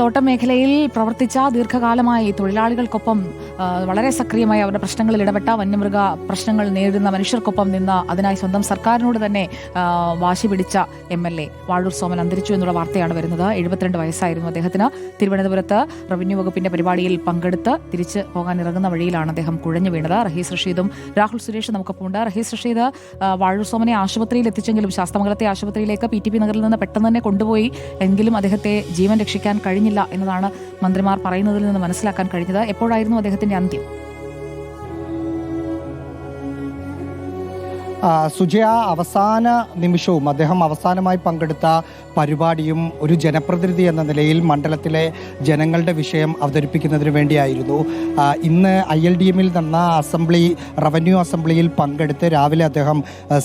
തോട്ടം മേഖലയിൽ പ്രവർത്തിച്ച ദീർഘകാലമായി തൊഴിലാളികൾക്കൊപ്പം വളരെ സക്രിയമായി അവരുടെ പ്രശ്നങ്ങളിൽ ഇടപെട്ട വന്യമൃഗ പ്രശ്നങ്ങൾ നേരിടുന്ന മനുഷ്യർക്കൊപ്പം നിന്ന് അതിനായി സ്വന്തം സർക്കാരിനോട് തന്നെ വാശി പിടിച്ച M L A Vazhoor Soman അന്തരിച്ചു എന്നുള്ള വാർത്തയാണ് വരുന്നത്. എഴുപത്തിരണ്ട് വയസ്സായിരുന്നു അദ്ദേഹത്തിന്. തിരുവനന്തപുരത്ത് റവന്യൂ വകുപ്പിന്റെ പരിപാടിയിൽ പങ്കെടുത്ത് തിരിച്ച് പോകാൻ ഇറങ്ങുന്ന വഴിയിലാണ് അദ്ദേഹം കുഴഞ്ഞു വീണത്. റഹീസ് റഷീദും രാഹുൽ സുരേഷും നമുക്കൊപ്പമുണ്ട്. റഹീസ് റഷീദ് വാഴൂർ സോമനെ ആശുപത്രിയിൽ എത്തിച്ചെങ്കിലും ശാസ്തമംഗലത്തെ ആശുപത്രിയിലേക്ക് പി ടി പി നഗറിൽ നിന്ന് പെട്ടെന്ന് തന്നെ കൊണ്ടുപോയി. എങ്കിലും അദ്ദേഹത്തെ ജീവൻ രക്ഷിക്കാൻ കഴിഞ്ഞില്ല എന്നതാണ് മന്ത്രിമാർ പറയുന്നതിൽ നിന്ന് മനസ്സിലാക്കാൻ കഴിഞ്ഞത്. എപ്പോഴായിരുന്നു അദ്ദേഹത്തിന്റെ അന്ത്യം? സുജയ അവസാന നിമിഷവും അദ്ദേഹം അവസാനമായി പങ്കെടുത്ത പരിപാടിയും ഒരു ജനപ്രതിനിധി എന്ന നിലയിൽ മണ്ഡലത്തിലെ ജനങ്ങളുടെ വിഷയം അവതരിപ്പിക്കുന്നതിന് വേണ്ടിയായിരുന്നു. ഇന്ന് ഐ എൽ ഡി എമ്മിൽ നടന്ന അസംബ്ലി റവന്യൂ അസംബ്ലിയിൽ പങ്കെടുത്ത് രാവിലെ അദ്ദേഹം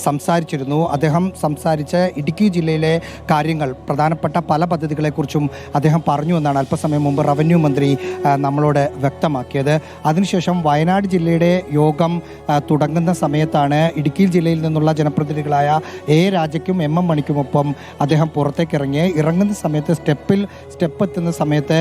സംസാരിച്ചിരുന്നു. അദ്ദേഹം സംസാരിച്ച ഇടുക്കി ജില്ലയിലെ കാര്യങ്ങൾ പ്രധാനപ്പെട്ട പല പദ്ധതികളെക്കുറിച്ചും അദ്ദേഹം പറഞ്ഞു എന്നാണ് അല്പസമയം മുമ്പ് റവന്യൂ മന്ത്രി നമ്മളോട് വ്യക്തമാക്കിയത്. അതിനുശേഷം വയനാട് ജില്ലയുടെ യോഗം തുടങ്ങുന്ന സമയത്താണ് ഇടുക്കി ജില്ലയിൽ നിന്നുള്ള ജനപ്രതിനിധികളായ എ രാജയ്ക്കും എം എം മണിക്കുമൊപ്പം അദ്ദേഹം പുറത്തേക്ക് ഇറങ്ങി ഇറങ്ങുന്ന സമയത്ത് സ്റ്റെപ്പിൽ സ്റ്റെപ്പ് എത്തുന്ന സമയത്ത്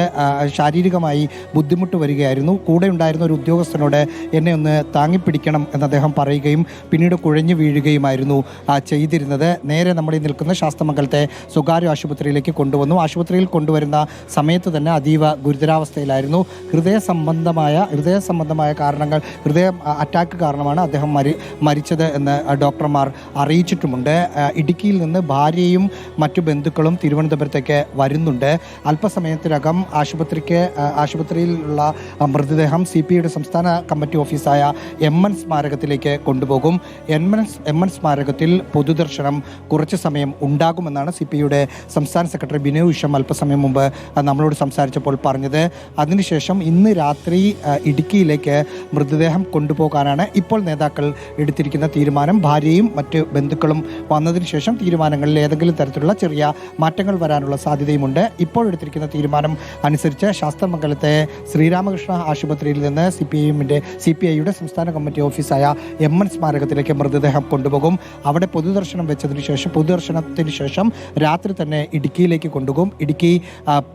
ശാരീരികമായി ബുദ്ധിമുട്ട് വരികയായിരുന്നു. കൂടെ ഉണ്ടായിരുന്ന ഒരു ഉദ്യോഗസ്ഥനോട് എന്നെ ഒന്ന് താങ്ങിപ്പിടിക്കണം എന്ന് അദ്ദേഹം പറയുകയും പിന്നീട് കുഴഞ്ഞു വീഴുകയുമായിരുന്നു ചെയ്തിരുന്നത്. നേരെ നമ്മൾ ഈ നിൽക്കുന്ന ശാസ്തമംഗലത്തെ സ്വകാര്യ ആശുപത്രിയിലേക്ക് കൊണ്ടുവന്നു. ആശുപത്രിയിൽ കൊണ്ടുവരുന്ന സമയത്ത് തന്നെ അതീവ ഗുരുതരാവസ്ഥയിലായിരുന്നു. ഹൃദയ സംബന്ധമായ ഹൃദയ സംബന്ധമായ കാരണങ്ങൾ ഹൃദയ അറ്റാക്ക് കാരണമാണ് അദ്ദേഹം മരി മരിച്ചത് എന്ന് ഡോക്ടർമാർ അറിയിച്ചിട്ടുമുണ്ട്. ഇടുക്കിയിൽ നിന്ന് ഭാര്യയും മറ്റു ബന്ധുക്കളും തിരുവനന്തപുരത്തേക്ക് വരുന്നുണ്ട്. അല്പസമയത്തിനകം ആശുപത്രിക്ക് ആശുപത്രിയിലുള്ള മൃതദേഹം സി പി സംസ്ഥാന കമ്മിറ്റി ഓഫീസായ എം എൻ സ്മാരകത്തിലേക്ക് കൊണ്ടുപോകും. എം എൻ എം എൻ സ്മാരകത്തിൽ പൊതുദർശനം കുറച്ച് സമയം ഉണ്ടാകുമെന്നാണ് സി പി ഐയുടെ സംസ്ഥാന സെക്രട്ടറി ബിനോയ് വിഷം അല്പസമയം മുമ്പ് നമ്മളോട് സംസാരിച്ചപ്പോൾ പറഞ്ഞത്. അതിനുശേഷം ഇന്ന് രാത്രി ഇടുക്കിയിലേക്ക് മൃതദേഹം കൊണ്ടുപോകാനാണ് ഇപ്പോൾ നേതാക്കൾ എടുത്തിരിക്കുന്ന തീരുമാനം. ഭാര്യയും മറ്റ് ബന്ധുക്കളും വന്നതിന് ശേഷം തീരുമാനങ്ങളിൽ ഏതെങ്കിലും തരത്തിലുള്ള ചെറിയ മാറ്റങ്ങൾ വരാനുള്ള സാധ്യതയുമുണ്ട്. ഇപ്പോഴെടുത്തിരിക്കുന്ന തീരുമാനം അനുസരിച്ച് ശാസ്ത്രമംഗലത്തെ ശ്രീരാമകൃഷ്ണ ആശുപത്രിയിൽ നിന്ന് സി പി ഐഎമ്മിന്റെ സി പി ഐയുടെ സംസ്ഥാന കമ്മിറ്റി ഓഫീസായ എം എൻ സ്മാരകത്തിലേക്ക് മൃതദേഹം കൊണ്ടുപോകും. അവിടെ പൊതുദർശനം വെച്ചതിന് ശേഷം പൊതുദർശനത്തിന് ശേഷം രാത്രി തന്നെ ഇടുക്കിയിലേക്ക് കൊണ്ടുപോകും. ഇടുക്കി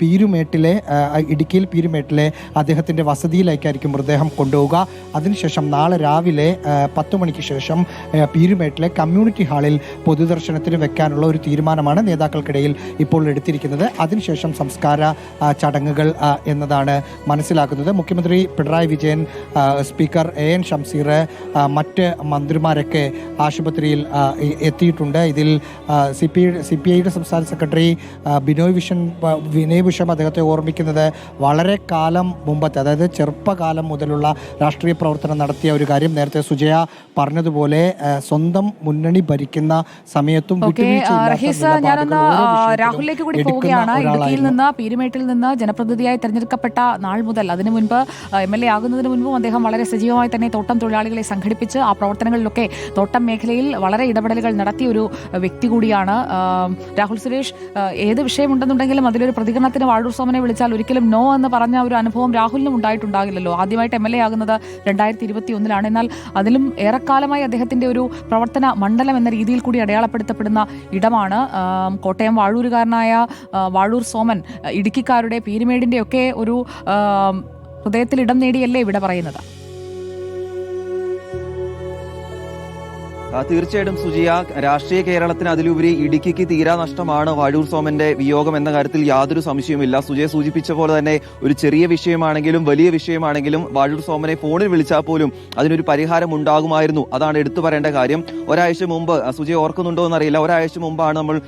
പീരുമേട്ടിലെ ഇടുക്കിയിൽ പീരുമേട്ടിലെ അദ്ദേഹത്തിന്റെ വസതിയിലേക്കായിരിക്കും മൃതദേഹം കൊണ്ടുപോവുക. അതിനുശേഷം നാളെ രാവിലെ പത്ത് മണിക്ക് ശേഷം പീരുമേട്ടിലെ കമ്മ്യൂണിറ്റി ഹാളിൽ പൊതുദർശനത്തിന് വെക്കാനുള്ള ഒരു തീരുമാനമാണ് നേതാക്കൾക്കിടയിൽ ഇപ്പോൾ എടുത്തിരിക്കുന്നത്. അതിനുശേഷം സംസ്കാര ചടങ്ങുകൾ എന്നതാണ് മനസ്സിലാക്കുന്നത്. മുഖ്യമന്ത്രി Pinarayi Vijayan speaker A N Shamseer മറ്റ് മന്ത്രിമാരൊക്കെ ആശുപത്രിയിൽ എത്തിയിട്ടുണ്ട്. ഇതിൽ സി പി സി പി ഐയുടെ സംസ്ഥാന സെക്രട്ടറി ബിനോയ് വിഷൻ വിനയ് വിഷം അദ്ദേഹത്തെ ഓർമ്മിക്കുന്നത് വളരെ കാലം മുമ്പത്തെ അതായത് ചെറുപ്പകാലം മുതലുള്ള രാഷ്ട്രീയ പ്രവർത്തനം നടത്തിയ ഒരു കാര്യം നേരത്തെ സുജയ പറഞ്ഞതുപോലെ സ്വന്തം മുന്നണി ഭരിക്കുന്ന സമയത്തും ഓക്കെ രാഹുലിലേക്ക് കൂടി പോവുകയാണ്. ഇടുക്കിയിൽ നിന്ന് പീരുമേട്ടിൽ നിന്ന് ജനപ്രതിനിധിയായി തെരഞ്ഞെടുക്കപ്പെട്ട നാൾ മുതൽ അതിനു മുൻപ് എം എൽ എ ആകുന്നതിന് മുൻപും അദ്ദേഹം വളരെ സജീവമായി തന്നെ തോട്ടം തൊഴിലാളികളെ സംഘടിപ്പിച്ച് ആ പ്രവർത്തനങ്ങളിലൊക്കെ തോട്ടം മേഖലയിൽ വളരെ ഇടപെടലുകൾ നടത്തിയ ഒരു വ്യക്തി കൂടിയാണ്. രാഹുൽ സുരേഷ് ഏത് വിഷയമുണ്ടെന്നുണ്ടെങ്കിലും അതിലൊരു പ്രതികരണത്തിന് വാഴൂർ സോമനെ വിളിച്ചാൽ ഒരിക്കലും നോ എന്ന് പറഞ്ഞ ഒരു അനുഭവം രാഹുലിനും ഉണ്ടായിട്ടുണ്ടാകില്ലല്ലോ. ആദ്യമായിട്ട് എം എൽ എ ആകുന്നത് രണ്ടായിരത്തി ഇരുപത്തി ഒന്നിലാണ് എന്നാൽ അതിലും ഏറെക്കാലമായി അദ്ദേഹത്തിന്റെ ഒരു പ്രവർത്തന മണ്ഡലം എന്ന രീതിയിൽ കൂടി അടയാളപ്പെടുത്തപ്പെടുന്ന ഇടമാണ് ആ, കോട്ടയം വാഴൂരുകാരനായ വാഴൂർ സോമൻ ഇടുക്കിക്കാരുടെ പീരുമേടിന്റെ ഒക്കെ ഒരു ഹൃദയത്തിൽ ഇടം നേടിയല്ലേ ഇവിടെ പറയുന്നത്? തീർച്ചയായിട്ടും സുജിയ രാഷ്ട്രീയ കേരളത്തിന് അതിലുപരി ഇടുക്കിക്ക് തീരാ നഷ്ടമാണ് വാഴൂർ സോമന്റെ വിയോഗം എന്ന കാര്യത്തിൽ യാതൊരു സംശയവുമില്ല. സുജയ സൂചിപ്പിച്ച പോലെ തന്നെ ഒരു ചെറിയ വിഷയമാണെങ്കിലും വലിയ വിഷയമാണെങ്കിലും വാഴൂർ സോമനെ ഫോണിൽ വിളിച്ചാൽ പോലും അതിനൊരു പരിഹാരം ഉണ്ടാകുമായിരുന്നു. അതാണ് എടുത്തു പറയേണ്ട കാര്യം. ഒരാഴ്ച മുമ്പ് സുജയ ഓർക്കുന്നുണ്ടോ എന്നറിയില്ല. ഒരാഴ്ച മുമ്പാണ് നമ്മൾ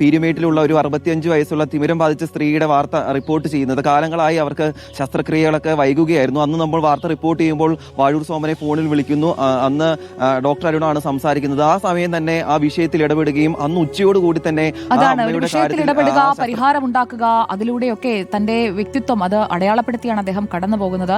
പീരുമേട്ടിലുള്ള ഒരു അറുപത്തിയഞ്ച് വയസ്സുള്ള തിമിരം ബാധിച്ച സ്ത്രീയുടെ വാർത്ത റിപ്പോർട്ട് ചെയ്യുന്നത്. കാലങ്ങളായി അവർക്ക് ശസ്ത്രക്രിയകളൊക്കെ വൈകുകയായിരുന്നു. അന്ന് നമ്മൾ വാർത്ത റിപ്പോർട്ട് ചെയ്യുമ്പോൾ വാഴൂർ സോമനെ ഫോണിൽ വിളിക്കുന്നു. അന്ന് ഡോക്ടർ അരുണാണ് സംസാരിക്കുന്നത് ആ സമയം തന്നെ ആ വിഷയത്തിൽ ഇടപെടുകയും അന്ന് ഉച്ചയോടുകൂടി തന്നെ അതാണ് ഒരു വിഷയത്തിൽ ഇടപെടുക പരിഹാരം ഉണ്ടാക്കുക അതിലൂടെയൊക്കെ തന്റെ വ്യക്തിത്വം അത് അടയാളപ്പെടുത്തിയാണ് അദ്ദേഹം കടന്നു പോകുന്നത്